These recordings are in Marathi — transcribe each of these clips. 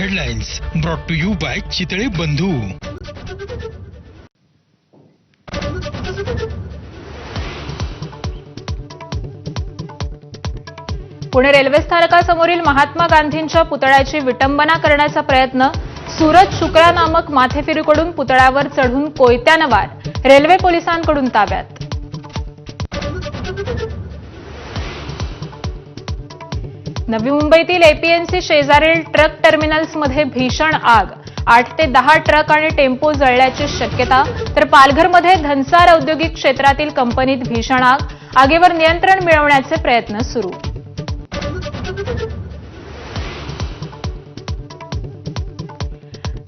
Headlines brought to you by Chitale Bandhu. Pune railway स्थानकासमोरील Mahatma गांधींच्या पुतळ्याची विटंबना करण्याचा प्रयत्न सूरज शुक्रा नामक माथेफिरूकडून पुतळ्यावर चढून कोयत्यानं वार रेल्वे पोलिसांकडून ताब्यात. नवी मुंबईतील एपीएमसी शेजारील ट्रक टर्मिनल्समध्ये भीषण आग. आठ ते दहा ट्रक आणि टेम्पो जळल्याची शक्यता तर पालघरमध्ये धनसार औद्योगिक क्षेत्रातील कंपनीत भीषण आग. आगीवर नियंत्रण मिळवण्याचे प्रयत्न सुरू.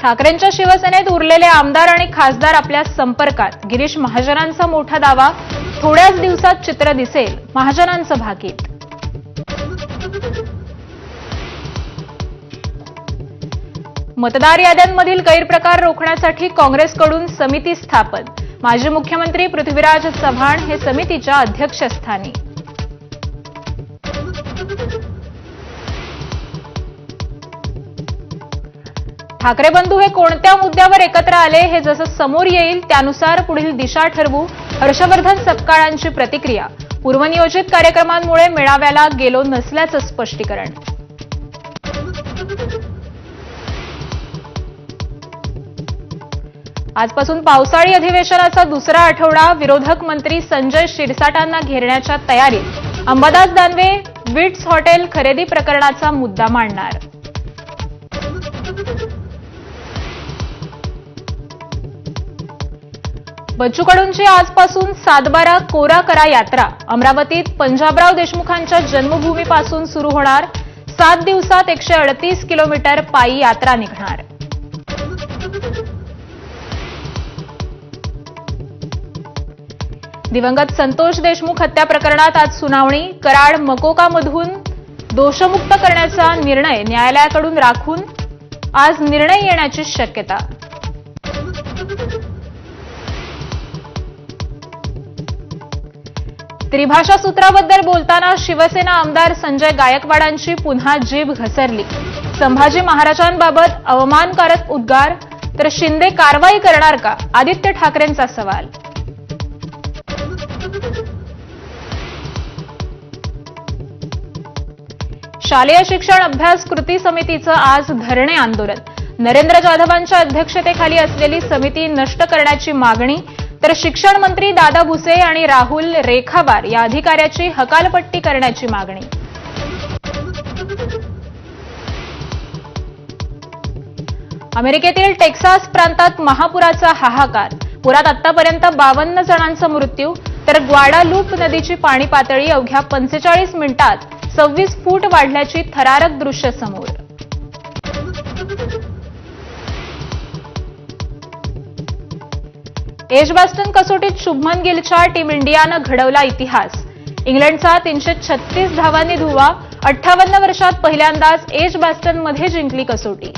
ठाकरेंच्या शिवसेनेत उरलेले आमदार आणि खासदार आपल्या संपर्कात. गिरीश महाजनांचा मोठा दावा थोड्याच दिवसात चित्र दिसेल. महाजनांचं भाकीत मतदार याद्यांमधील गैरप्रकार रोखण्यासाठी काँग्रेसकडून समिती स्थापन. माजी मुख्यमंत्री पृथ्वीराज चव्हाण हे समितीच्या अध्यक्षस्थानी. ठाकरे बंधू हे कोणत्या मुद्द्यावर एकत्र आले हे जसं समोर येईल त्यानुसार पुढील दिशा ठरवू हर्षवर्धन सपकाळांची प्रतिक्रिया. पूर्वनियोजित कार्यक्रमांमुळे मेळाव्याला गेलो नसल्याचं स्पष्टीकरण. आजपासून पावसाळी अधिवेशनाचा दुसरा आठवडा विरोधक मंत्री संजय शिरसाटांना घेरण्याच्या तयारीत अंबादास दानवे विट्स हॉटेल खरेदी प्रकरणाचा मुद्दा मांडणार. बच्चू कडूंची आजपासून सातबारा कोरा करा यात्रा. अमरावतीत पंजाबराव देशमुखांच्या जन्मभूमीपासून सुरू होणार. सात दिवसात एकशे अडतीस किलोमीटर पायी यात्रा निघणार. दिवंगत संतोष देशमुख हत्या प्रकरणात आज सुनावणी कराड मकोकामधून दोषमुक्त करण्याचा निर्णय न्यायालयाकडून राखून आज निर्णय येण्याची शक्यता. त्रिभाषा सूत्राबद्दल बोलताना शिवसेना आमदार संजय गायकवाडांची पुन्हा जीभ घसरली. संभाजी महाराजांबाबत अवमानकारक उद्गार तर शिंदे कारवाई करणार का? आदित्य ठाकरेंचा सवाल. शालेय शिक्षण अभ्यास कृती समितीचं आज धरणे आंदोलन. नरेंद्र जाधवांच्या अध्यक्षतेखाली असलेली समिती नष्ट करण्याची मागणी तर शिक्षण मंत्री दादा भुसे आणि राहुल रेखावार या अधिकाऱ्याची हकालपट्टी करण्याची मागणी. अमेरिकेतील टेक्सास प्रांतात महापुराचा हाहाकार. पुरात आतापर्यंत बावन्न जणांचा मृत्यू तर ग्वाडालूप नदीची पाणी पातळी अवघ्या पंचेचाळीस मिनिटात सव्वीस फूट वाढल्याची थरारक दृश्य समोर. एजबास्टन कसोटीत शुभमन गिलच्या टीम इंडियानं घडवला इतिहास. इंग्लंडचा तीनशे छत्तीस धावांनी धुवा अठ्ठावन्न वर्षात पहिल्यांदाच एजबास्टनमध्ये जिंकली कसोटी.